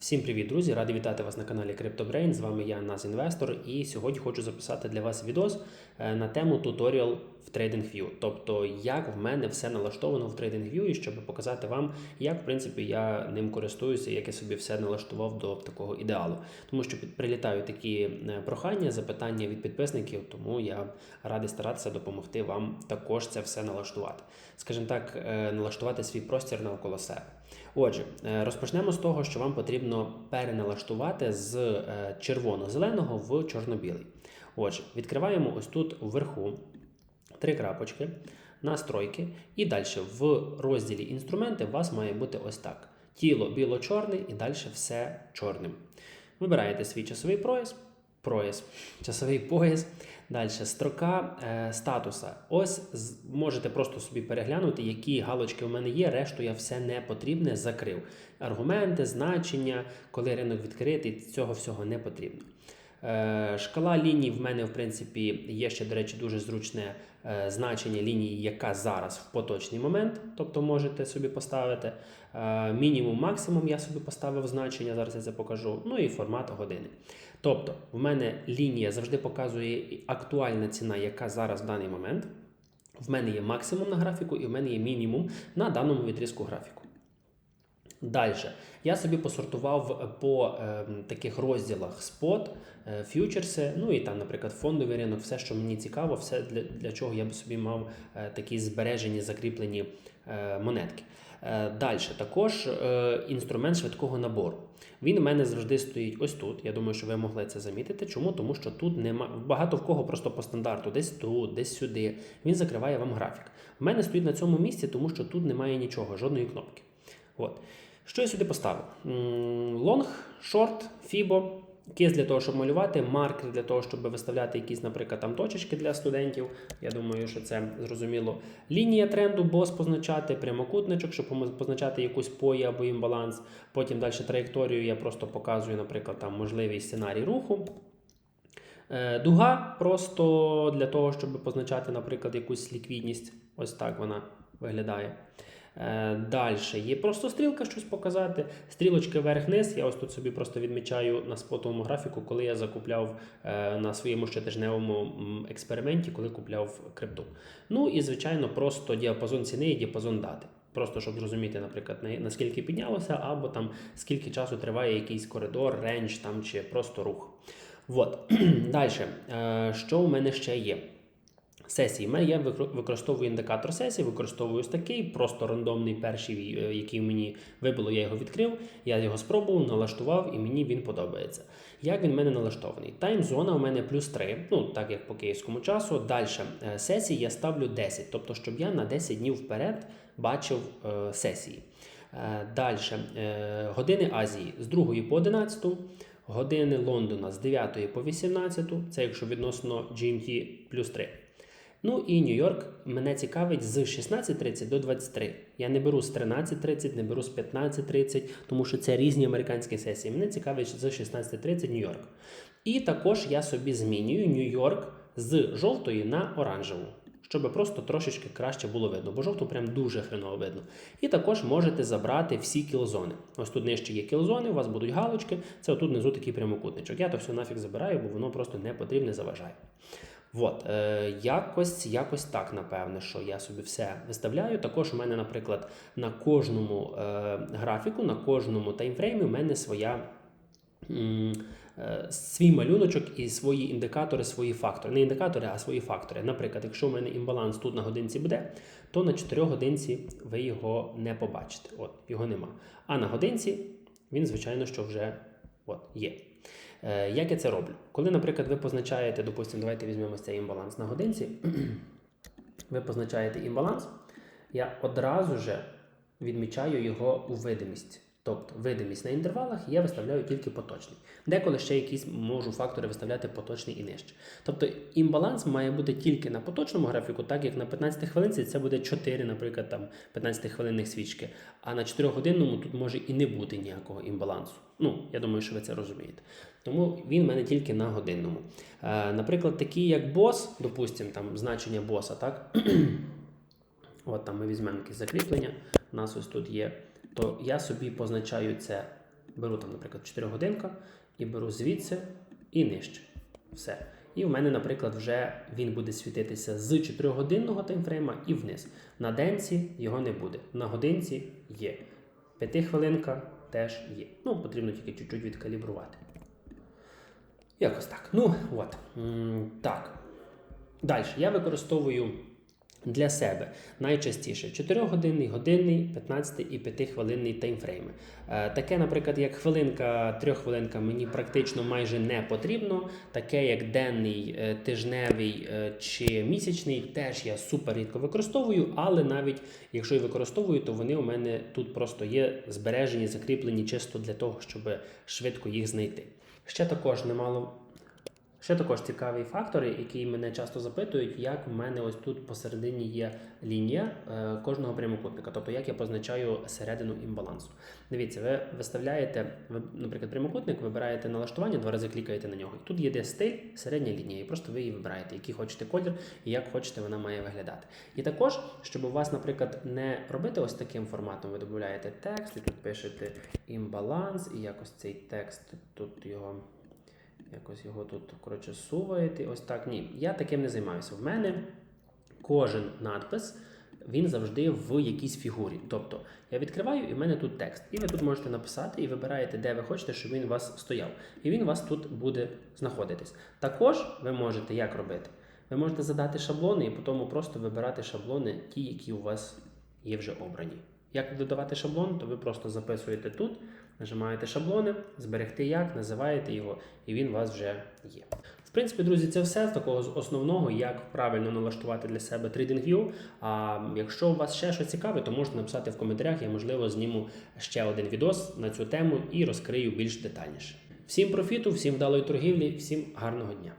Всім привіт, друзі! Радий вітати вас на каналі CryptoBrain. З вами я, Наз Інвестор, і сьогодні хочу записати для вас відос е, на тему туторіал в TradingView. Тобто, як в мене все налаштовано в TradingView, і щоб показати вам, як в принципі я ним користуюся, як я собі все налаштував до такого ідеалу. Тому що прилітають такі е, прохання, запитання від підписників, тому я радий старатися допомогти вам також це все налаштувати. Скажімо так, е, налаштувати свій простір навколо себе. Отже, розпочнемо з того, що вам потрібно переналаштувати з е, червоно-зеленого в чорно-білий. Отже, відкриваємо ось тут вверху три крапочки, настройки, і далі в розділі інструменти у вас має бути ось так: тіло біло-чорне і далі все чорним. Вибираєте свій часовий пояс, прояс, часовий пояс. Далі строка е, статуса. Ось можете просто собі переглянути, які галочки у мене є. Решту я все не потрібне закрив. Аргументи, значення, коли ринок відкритий, цього всього не потрібно. Е, Шкала ліній в мене, в принципі, є ще, до речі, дуже зручне е, значення лінії, яка зараз в поточний момент, тобто можете собі поставити. Е, Мінімум, максимум я собі поставив значення, зараз я це покажу. Ну і формат години. Тобто, в мене лінія завжди показує актуальна ціна, яка зараз в даний момент. В мене є максимум на графіку, і в мене є мінімум на даному відрізку графіку. Далі. Я собі посортував по е, таких розділах спот, е, фьючерси, ну і там, наприклад, фондовий ринок, все, що мені цікаво, все для, для чого я б собі мав е, такі збережені, закріплені е, монетки. Е, Далі також е, інструмент швидкого набору. Він у мене завжди стоїть ось тут. Я думаю, що ви могли це замітити. Чому? Тому що тут нема багато в кого просто по стандарту, десь тут, десь сюди. Він закриває вам графік. У мене стоїть на цьому місці, тому що тут немає нічого, жодної кнопки. От. Що я сюди поставив? Лонг, шорт, фібо, кис для того, щоб малювати, маркер для того, щоб виставляти якісь, наприклад, там точечки для студентів. Я думаю, що це зрозуміло. Лінія тренду, бос позначати, прямокутничок, щоб позначати якусь пої або імбаланс. Потім далі траєкторію я просто показую, наприклад, там можливий сценарій руху. Е, Дуга просто для того, щоб позначати, наприклад, якусь ліквідність. Ось так вона виглядає. Далі є просто стрілка, щось показати. Стрілочки вверх-вниз. Я ось тут собі просто відмічаю на спотовому графіку, коли я закупляв е, на своєму щотижневому експерименті, коли купляв крипту. Ну і звичайно, просто діапазон ціни і діапазон дати. Просто щоб зрозуміти, наприклад, наскільки піднялося, або там скільки часу триває якийсь коридор, рендж там чи просто рух. От. Далі, що у мене ще є? Сесії. Я використовую індикатор сесії, використовую ось такий, просто рандомний перший, е, який мені вибило, я його відкрив, я його спробував, налаштував і мені він подобається. Як він в мене налаштований? Таймзона у мене плюс 3, ну так як по київському часу. Далі сесії я ставлю 10, тобто, щоб я на 10 днів вперед бачив е, сесії. Далі години Азії з 2 по 11, години Лондона з 9 по 18, це якщо відносно GMT плюс 3. Ну і Нью-Йорк мене цікавить з 16.30 до 23. Я не беру з 13.30, не беру з 15.30, тому що це різні американські сесії. Мене цікавить з 16.30 Нью-Йорк. І також я собі змінюю Нью-Йорк з жовтої на оранжеву, щоб просто трошечки краще було видно, бо жовту прям дуже хреново видно. І також можете забрати всі кілзони. Ось тут нижче є кілзони, у вас будуть галочки. Це отут внизу такий прямокутничок. Я то все нафіг забираю, бо воно просто не потрібне, заважає. От, е, якось, якось так, напевне, що я собі все виставляю. Також у мене, наприклад, на кожному е, графіку, на кожному таймфреймі у мене своя. е, Свій малюночок і свої індикатори, свої фактори. Не індикатори, а свої фактори. Наприклад, якщо у мене імбаланс тут на годинці буде, то на 4 годинці ви його не побачите. От, його нема. А на годинці він, звичайно, що вже от, є. Е, Як я це роблю? Коли, наприклад, ви позначаєте, допустимо, давайте візьмемо цей імбаланс на годинці, ви позначаєте імбаланс, я одразу же відмічаю його у видимість. Тобто видимість на інтервалах я виставляю тільки поточний. Деколи ще якісь можу фактори виставляти поточний і нижче. Тобто імбаланс має бути тільки на поточному графіку, так як на 15 хвилинці це буде 4, наприклад, там 15 хвилинних свічки. А на 4 годинному тут може і не бути ніякого імбалансу. Ну, я думаю, що ви це розумієте. Тому він в мене тільки на годинному. Е, наприклад, такі як бос, допустимо, там значення боса, так? От там ми візьмемо якесь закріплення, у нас ось тут є, то я собі позначаю це беру там, наприклад, 4 годинка і беру звідси і нижче. Все. І в мене, наприклад, вже він буде світитися з 4-годинного таймфрейма і вниз. На денці його не буде. На годинці є. П'ятихвилинка теж є. Ну, потрібно тільки чуть-чуть відкалібрувати. Якось так. Ну, от. Так. Далі. Я використовую для себе найчастіше 4-годинний, годинний, 15 і 5-хвилинний таймфрейми. Е, Таке, наприклад, як хвилинка, трьоххвилинка мені практично майже не потрібно. Таке, як денний, е, тижневий е, чи місячний, теж я супер рідко використовую, але навіть якщо і використовую, то вони у мене тут просто є збережені, закріплені чисто для того, щоб швидко їх знайти. Ще також немало Ще також цікавий фактор, який мене часто запитують, як в мене ось тут посередині є лінія е, кожного прямокутника, тобто як я позначаю середину імбалансу. Дивіться, ви виставляєте, ви, наприклад, прямокутник, вибираєте налаштування, два рази клікаєте на нього. І тут є де стиль, середня лінія, і просто ви її вибираєте, який хочете колір і як хочете вона має виглядати. І також, щоб у вас, наприклад, не робити ось таким форматом, ви додаєте текст, і тут пишете імбаланс, і якось цей текст тут його. Якось його тут коротше суваєте. Ось так. Ні, я таким не займаюся. В мене кожен надпис він завжди в якійсь фігурі. Тобто я відкриваю, і в мене тут текст. І ви тут можете написати і вибираєте, де ви хочете, щоб він у вас стояв. І він у вас тут буде знаходитись. Також ви можете як робити? Ви можете задати шаблони і потім просто вибирати шаблони, ті, які у вас є вже обрані. Як додавати шаблон, то ви просто записуєте тут, нажимаєте шаблони, зберегти як, називаєте його, і він у вас вже є. В принципі, друзі, це все з такого основного, як правильно налаштувати для себе TradingView. А якщо у вас ще щось цікаве, то можете написати в коментарях. Я можливо зніму ще один відос на цю тему і розкрию більш детальніше. Всім профіту, всім вдалої торгівлі, всім гарного дня!